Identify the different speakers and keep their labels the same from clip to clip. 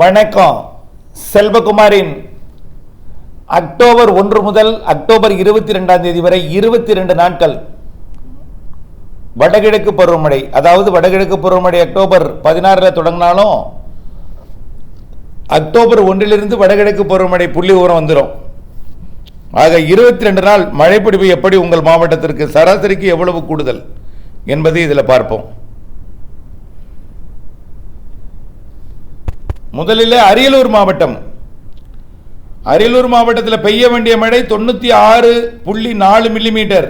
Speaker 1: வணக்கம். செல்வகுமாரின் அக்டோபர் ஒன்று முதல் அக்டோபர் இருபத்தி ரெண்டாம் தேதி வரை இருபத்தி ரெண்டு நாட்கள் வடகிழக்கு பருவமழை. அதாவது வடகிழக்கு பருவமழை அக்டோபர் பதினாறில் தொடங்கினாலும் அக்டோபர் ஒன்றிலிருந்து வடகிழக்கு பருவமழை புள்ளி உரம் வந்துடும் ஆக இருபத்தி ரெண்டு நாள் மழைப்பிடிப்பு எப்படி உங்கள் மாவட்டத்திற்கு சராசரிக்கு எவ்வளவு கூடுதல் என்பதை இதில் பார்ப்போம். முதலில் அரியலூர் மாவட்டம். அரியலூர் மாவட்டத்தில் பெய்ய வேண்டிய மழை தொண்ணூற்றி ஆறு புள்ளி நாலு மில்லிமீட்டர்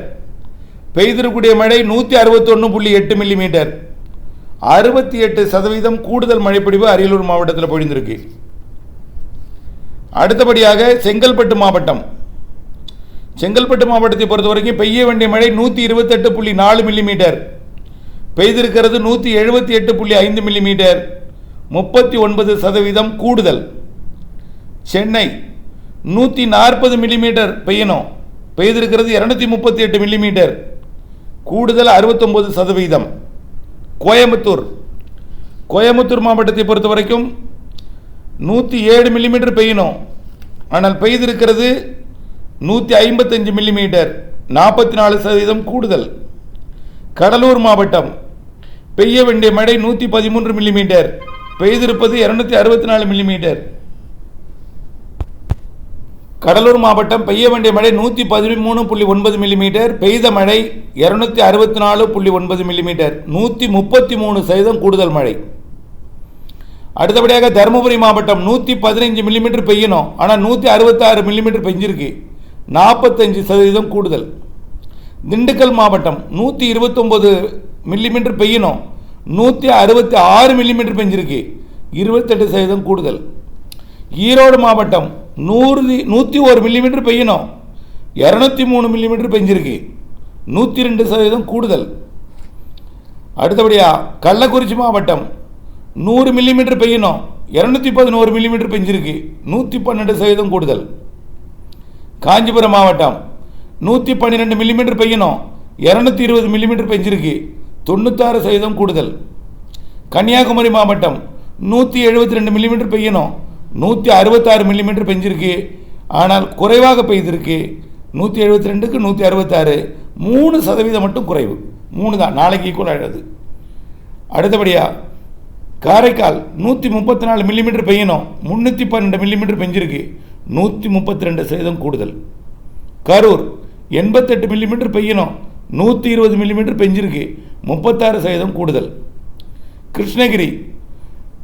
Speaker 1: பெய்திருக்கூடிய மழை நூற்றி அறுபத்தொன்று புள்ளி எட்டு மில்லிமீட்டர் அறுபத்தி எட்டு சதவீதம் கூடுதல் மழைப்பிடிவு அரியலூர் மாவட்டத்தில் பொழிந்திருக்கு. அடுத்தபடியாக செங்கல்பட்டு மாவட்டம். செங்கல்பட்டு மாவட்டத்தை பொறுத்த வரைக்கும் பெய்ய வேண்டிய மழை நூற்றி இருபத்தெட்டு புள்ளி நாலு மில்லிமீட்டர் பெய்திருக்கிறது நூற்றி எழுபத்தி எட்டு புள்ளி ஐந்து மில்லிமீட்டர் முப்பத்தி ஒன்பது சதவீதம் கூடுதல். சென்னை நூற்றி நாற்பது மில்லிமீட்டர் பெய்யணும். பெய்திருக்கிறது இரநூத்தி முப்பத்தி எட்டு மில்லிமீட்டர். கூடுதல் அறுபத்தொம்பது சதவீதம். கோயம்புத்தூர். கோயம்புத்தூர் மாவட்டத்தை பொறுத்த வரைக்கும் நூற்றி ஏழு மில்லிமீட்டர் பெய்யணும். ஆனால் பெய்திருக்கிறது நூற்றி ஐம்பத்தஞ்சு மில்லிமீட்டர். நாற்பத்தி நாலு சதவீதம் கூடுதல். கடலூர் மாவட்டம் பெய்ய வேண்டிய மழை நூற்றி பதிமூன்று மில்லிமீட்டர். பெய்திருப்பது இருநூத்தி அறுபத்தி நாலு மில்லிமீட்டர் கடலூர் மாவட்டம் பெய்ய வேண்டிய மழை நூற்றி பதிமூணு புள்ளி ஒன்பது மில்லிமீட்டர் பெய்த மழை இருநூத்தி அறுபத்தி நாலு புள்ளி ஒன்பது மில்லிமீட்டர் நூற்றி முப்பத்தி மூணு சதவீதம் கூடுதல் மழை. அடுத்தபடியாக தருமபுரி மாவட்டம் நூற்றி பதினைஞ்சு மில்லிமீட்டர் பெய்யணும். ஆனால் நூற்றி அறுபத்தாறு மில்லிமீட்டர் பெஞ்சிருக்கு. நாற்பத்தஞ்சு சதவீதம் கூடுதல். திண்டுக்கல் மாவட்டம் நூற்றி இருபத்தொம்போது மில்லிமீட்டர் பெய்யணும். நூற்றி அறுபத்தி ஆறு மில்லிமீட்டர் பெஞ்சிருக்கு. இருபத்தெட்டு சதவீதம் கூடுதல். ஈரோடு மாவட்டம் நூறு நூற்றி ஒரு மில்லிமீட்டர் பெய்யணும். இரநூத்தி மூணு மில்லிமீட்டர் பெஞ்சிருக்கு. நூற்றி ரெண்டு சதவீதம் கூடுதல். அடுத்தபடியாக கள்ளக்குறிச்சி மாவட்டம் நூறு மில்லிமீட்டர் பெய்யணும். இரநூத்தி பதினோரு மில்லிமீட்டர் பெஞ்சிருக்கு. நூற்றி பன்னெண்டு சதவீதம் கூடுதல். காஞ்சிபுரம் மாவட்டம் நூற்றி பன்னிரெண்டு மில்லிமீட்டர் பெய்யணும். இரநூத்தி இருபது மில்லிமீட்டர் பெஞ்சிருக்கு. தொண்ணூத்தாறு சதவீதம் கூடுதல். கன்னியாகுமரி மாவட்டம் நூற்றி எழுபத்தி ரெண்டு மில்லிமீட்டர் பெய்யணும். நூற்றி அறுபத்தாறு மில்லிமீட்டர் பெஞ்சிருக்கு. ஆனால் குறைவாக பெய்திருக்கு. நூற்றி எழுபத்தி ரெண்டுக்கு நூற்றி அறுபத்தாறு மூணு சதவீதம் மட்டும் குறைவு. மூணு தான். நாளைக்கு ஈக்குவல் ஆகிடுது அடுத்தபடியாக காரைக்கால் நூற்றி முப்பத்தி நாலு மில்லிமீட்டர் பெய்யணும். முந்நூற்றி பன்னெண்டு மில்லிமீட்டர் பெஞ்சிருக்கு. நூற்றி முப்பத்தி ரெண்டு சதவீதம் கூடுதல். கரூர் எண்பத்தெட்டு மில்லிமீட்டர் பெய்யணும். நூற்றி இருபது மில்லிமீட்டர் பெஞ்சிருக்கு. முப்பத்தாறு சதவீதம் கூடுதல். கிருஷ்ணகிரி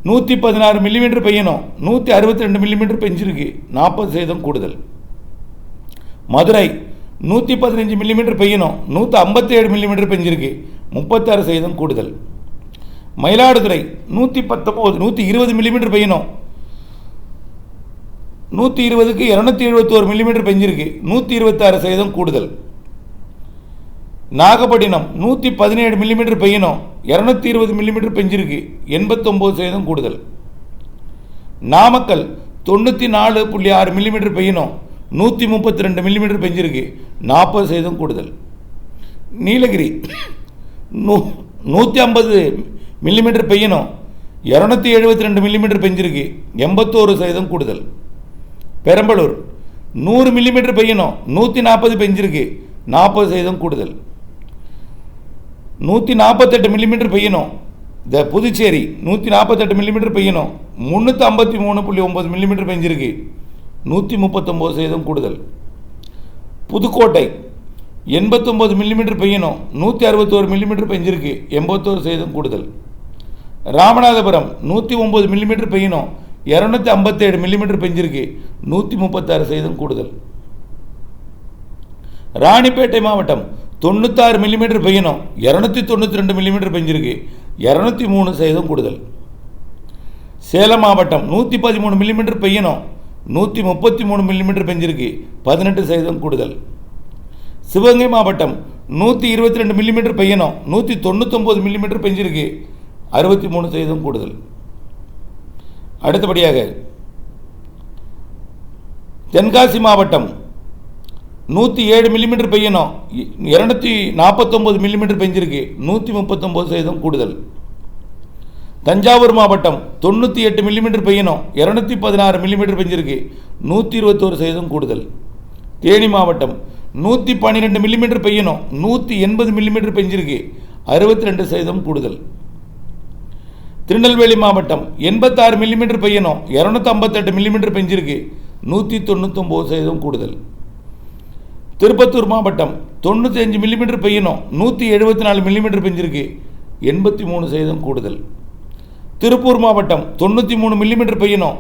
Speaker 1: நூற்றி பதினாறு மில்லிமீட்டர் பெய்யணும். நூற்றி அறுபத்தி ரெண்டு மில்லிமீட்டர் பெஞ்சிருக்கு. நாற்பது சதவீதம் கூடுதல். மதுரை நூற்றி பதினஞ்சு மில்லிமீட்டர் பெய்யணும். நூற்றி ஐம்பத்தி ஏழு மில்லிமீட்டர் பெஞ்சிருக்கு. முப்பத்தாறு சதவீதம் கூடுதல். மயிலாடுதுறை நூற்றி பத்தொம்போது நூற்றி இருபது மில்லிமீட்டர் பெய்யணும். நூற்றி இருபதுக்கு இரநூத்தி எழுபத்தோரு மில்லிமீட்டர் பெஞ்சிருக்கு. நூற்றி இருபத்தாறு சதவீதம் கூடுதல். நாகப்பட்டினம் நூற்றி பதினேழு மில்லிமீட்டர் பெய்யணும். இரநூத்தி இருபது மில்லிமீட்டர் பெஞ்சிருக்கு. எண்பத்தொம்போது சதவீதம் கூடுதல். நாமக்கல் தொண்ணூற்றி நாலு புள்ளி ஆறு மில்லிமீட்டர் பெய்யணும். நூற்றி முப்பத்தி ரெண்டு மில்லிமீட்டர் பெஞ்சிருக்கு. நாற்பது சதவீதம் கூடுதல். நீலகிரி நூ நூற்றி ஐம்பது மில்லிமீட்டர் பெய்யணும். இரநூத்தி எழுபத்தி ரெண்டு மில்லிமீட்டர் பெஞ்சிருக்கு. எண்பத்தோரு சதவீதம் கூடுதல். பெரம்பலூர் நூறு மில்லிமீட்டர் பெய்யணும். நூற்றி நாற்பது பெஞ்சிருக்கு. நாற்பது சதவீதம் கூடுதல். நூற்றி நாற்பத்தெட்டு மில்லிமீட்டர் பெய்யணும். இந்த புதுச்சேரி நூற்றி நாற்பத்தெட்டு மில்லிமீட்டர் பெய்யணும். முந்நூற்றி ஐம்பத்தி மூணு புள்ளி ஒம்பது மில்லிமீட்டர் பெஞ்சிருக்கு. நூற்றி முப்பத்தொம்போது சதவீதம் கூடுதல். புதுக்கோட்டை எண்பத்தொம்போது மில்லிமீட்டர் பெய்யணும். நூற்றி அறுபத்தோரு மில்லிமீட்டர் பெஞ்சிருக்கு. எண்பத்தோரு சதவீதம் கூடுதல். ராமநாதபுரம் நூற்றி ஒம்பது மில்லிமீட்டர் பெய்யணும். இரநூத்தி ஐம்பத்தேழு மில்லிமீட்டர் பெஞ்சிருக்கு. நூற்றி முப்பத்தாறு சதவீதம் கூடுதல். ராணிப்பேட்டை மாவட்டம் தொண்ணூத்தாறு மில்லிமீட்டர் பெய்யணும். இரநூத்தி தொண்ணூற்றி ரெண்டு மில்லிமீட்டர் பெஞ்சிருக்கு. இரநூத்தி மூணு சதவீதம் கூடுதல். சேலம் மாவட்டம் நூற்றி பதிமூணு மில்லிமீட்டர் பெய்யணும். நூற்றி முப்பத்தி மூணு மில்லிமீட்டர் பெஞ்சிருக்கு. பதினெட்டு சதவீதம் கூடுதல். சிவகங்கை மாவட்டம் நூற்றி இருபத்தி ரெண்டு மில்லிமீட்டர் பெய்யணும். நூற்றி தொண்ணூத்தொம்பது மில்லிமீட்டர் பெஞ்சிருக்கு. அறுபத்தி மூணு சதவீதம் கூடுதல். அடுத்தபடியாக தென்காசி மாவட்டம் நூற்றி ஏழு மில்லிமீட்டர் பெய்யணும். இரநூத்தி நாற்பத்தொம்பது மில்லிமீட்டர் பெஞ்சிருக்கு. நூற்றி முப்பத்தொம்போது சதவீதம் கூடுதல். தஞ்சாவூர் மாவட்டம் தொண்ணூற்றி எட்டு மில்லிமீட்டர் பெய்யணும். இரநூத்தி பதினாறு மில்லிமீட்டர் பெஞ்சிருக்கு. நூற்றி இருபத்தோரு சதவீதம் கூடுதல். தேனி மாவட்டம் நூற்றி பன்னிரெண்டு மில்லிமீட்டர் பெய்யணும். நூற்றி எண்பது மில்லிமீட்டர் பெஞ்சிருக்கு. அறுபத்தி ரெண்டு சதவீதம் கூடுதல். திருநெல்வேலி மாவட்டம் எண்பத்தாறு மில்லிமீட்டர் பெய்யணும். இரநூத்தி ஐம்பத்தெட்டு மில்லிமீட்டர் பெஞ்சிருக்கு. நூற்றி தொண்ணூத்தொம்பது சதவீதம் கூடுதல். திருப்பத்தூர் மாவட்டம் தொண்ணூற்றி அஞ்சு மில்லிமீட்டர் பெய்யணும். நூற்றி எழுபத்தி நாலு மில்லிமீட்டர் பெஞ்சிருக்கு. எண்பத்தி மூணு சதவீதம் கூடுதல். திருப்பூர் மாவட்டம் தொண்ணூற்றி மூணு மில்லிமீட்டர் பெய்யணும்.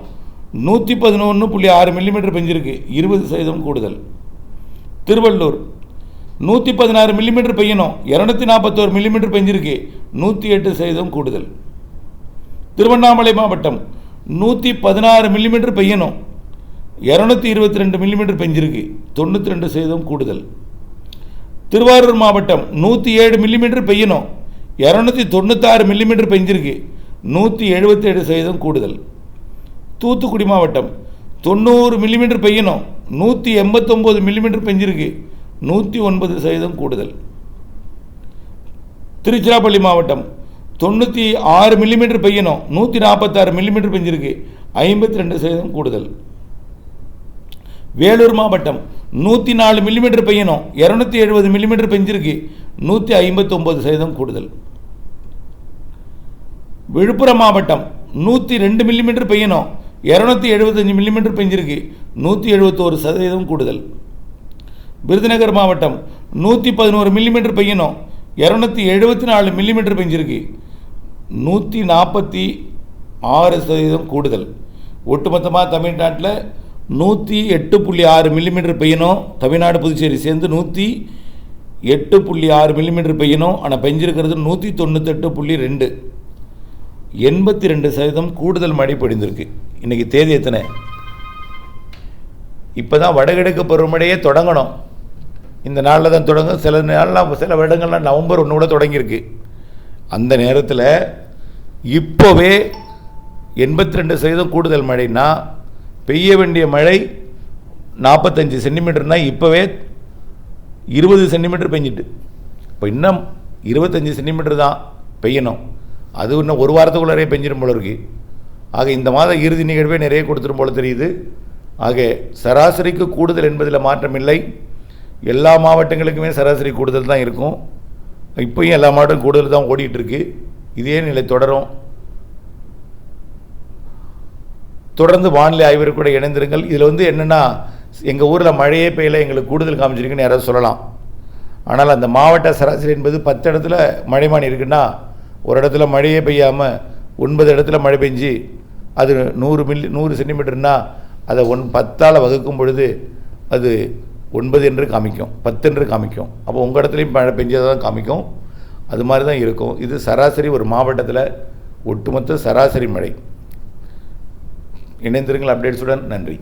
Speaker 1: நூற்றி பதினொன்று புள்ளி ஆறு மில்லிமீட்டர் பெஞ்சிருக்கு. இருபது சதவீதம் கூடுதல். திருவள்ளூர் நூற்றி பதினாறு மில்லிமீட்டர் பெய்யணும். இரநூத்தி நாற்பத்தோரு மில்லிமீட்டர் பெஞ்சிருக்கு. நூற்றி எட்டு சதவீதம் கூடுதல். திருவண்ணாமலை மாவட்டம் நூற்றி பதினாறு மில்லிமீட்டர் பெய்யணும். இரநூத்தி இருபத்தி ரெண்டு மில்லிமீட்டர் பெஞ்சிருக்கு. தொண்ணூற்றி ரெண்டு சதவீதம் கூடுதல். திருவாரூர் மாவட்டம் நூற்றி ஏழு மில்லிமீட்டர் பெய்யணும். இரநூத்தி தொண்ணூத்தாறு மில்லிமீட்டர் பெஞ்சிருக்கு. நூற்றி எழுபத்தேழு சதவீதம் கூடுதல். தூத்துக்குடி மாவட்டம் தொண்ணூறு மில்லிமீட்டர் பெய்யணும். நூற்றி எண்பத்தொம்போது மில்லிமீட்டர் பெஞ்சிருக்கு. நூற்றி ஒன்பது சதவீதம் கூடுதல். திருச்சிராப்பள்ளி மாவட்டம் தொண்ணூற்றி ஆறு மில்லிமீட்டர் பெய்யணும். நூற்றி நாற்பத்தாறு மில்லிமீட்டர் பெஞ்சிருக்கு. ஐம்பத்தி ரெண்டு சதவீதம் கூடுதல். வேலூர் மாவட்டம். நூற்றி நாலு மில்லிமீட்டர் பெய்யணும். இரநூத்தி எழுபது மில்லிமீட்டர் பெஞ்சிருக்கு. நூற்றி ஐம்பத்தொம்போது சதவீதம் கூடுதல். விழுப்புரம் மாவட்டம். நூற்றி ரெண்டு மில்லிமீட்டர் பெய்யணும். இரநூத்தி எழுபத்தஞ்சு மில்லிமீட்டர் பெஞ்சிருக்கு. நூற்றி எழுபத்தோரு சதவீதம் கூடுதல். விருதுநகர் மாவட்டம். நூற்றி பதினோரு மில்லிமீட்டர் பெய்யணும். இரநூத்தி எழுபத்தி நாலு மில்லிமீட்டர் பெஞ்சிருக்கு. நூற்றி நாற்பத்தி ஆறு சதவீதம் கூடுதல். ஒட்டுமொத்தமாக தமிழ்நாட்டில் நூற்றி எட்டு புள்ளி ஆறு மில்லிமீட்டர் பெய்யணும். தமிழ்நாடு புதுச்சேரி சேர்ந்து நூற்றி எட்டு புள்ளி ஆறு மில்லிமீட்டர் பெய்யணும். ஆனால் பெஞ்சிருக்கிறது நூற்றி தொண்ணூத்தெட்டு புள்ளி ரெண்டு. எண்பத்தி ரெண்டு சதவீதம் கூடுதல் மழை பொழிந்திருக்கு. இன்றைக்கி தேதி எத்தனை? இப்போ தான் வடகிழக்கு பருவமழையே தொடங்கணும். இந்த நாளில் தான் தொடங்கும். சில நாளெலாம் சில வருடங்கள்லாம் நவம்பர் ஒன்று கூட தொடங்கியிருக்கு. அந்த நேரத்தில் இப்போவே எண்பத்தி ரெண்டு சதவீதம் கூடுதல் மழைன்னா பெய்ய வேண்டிய மழை நாற்பத்தஞ்சு சென்டிமீட்டர்னால் இப்போவே இருபது சென்டிமீட்டர் பெஞ்சிட்டு. இப்போ இன்னும் இருபத்தஞ்சி சென்டிமீட்டர் தான் பெய்யணும். அது இன்னும் ஒரு வாரத்துக்குள்ளே பெஞ்சிடும் போல இருக்குது ஆக இந்த மாத இறுதி நிகழ்வே நிறைய கொடுத்துரும் போல தெரியுது. ஆக சராசரிக்கு கூடுதல் என்பதில் மாற்றம் இல்லை. எல்லா மாவட்டங்களுக்குமே சராசரி கூடுதல் தான் இருக்கும். இப்போயும் எல்லா மாவட்டம் கூடுதல் தான் ஓடிட்டுருக்கு இதே நிலை தொடரும். தொடர்ந்து வானிலை ஆய்வருக்கு கூட இணைந்திருங்கள். இதில் வந்து என்னென்னா எங்கள் ஊரில் மழையே பெய்யல எங்களுக்கு கூடுதல் காமிச்சிருக்குன்னு யாராவது சொல்லலாம். ஆனால் அந்த மாவட்ட சராசரி என்பது பத்து இடத்துல மழைமானி இருக்குன்னா ஒரு இடத்துல மழையே பெய்யாமல் ஒன்பது இடத்துல மழை பெஞ்சு அது நூறு மில்லி நூறு சென்டிமீட்டர்னா அதை ஒன் பத்தால் வகுக்கும் பொழுது அது ஒன்பது என்று காமிக்கும் பத்து என்று காமிக்கும். அப்போ உங்கள் இடத்துலையும் மழை பெஞ்சதை தான் காமிக்கும். அது மாதிரி தான் இருக்கும். இது சராசரி ஒரு மாவட்டத்தில் ஒட்டுமொத்த சராசரி மழை. இணைந்திருங்கள். அப்டேட்ஸுடன் நன்றி.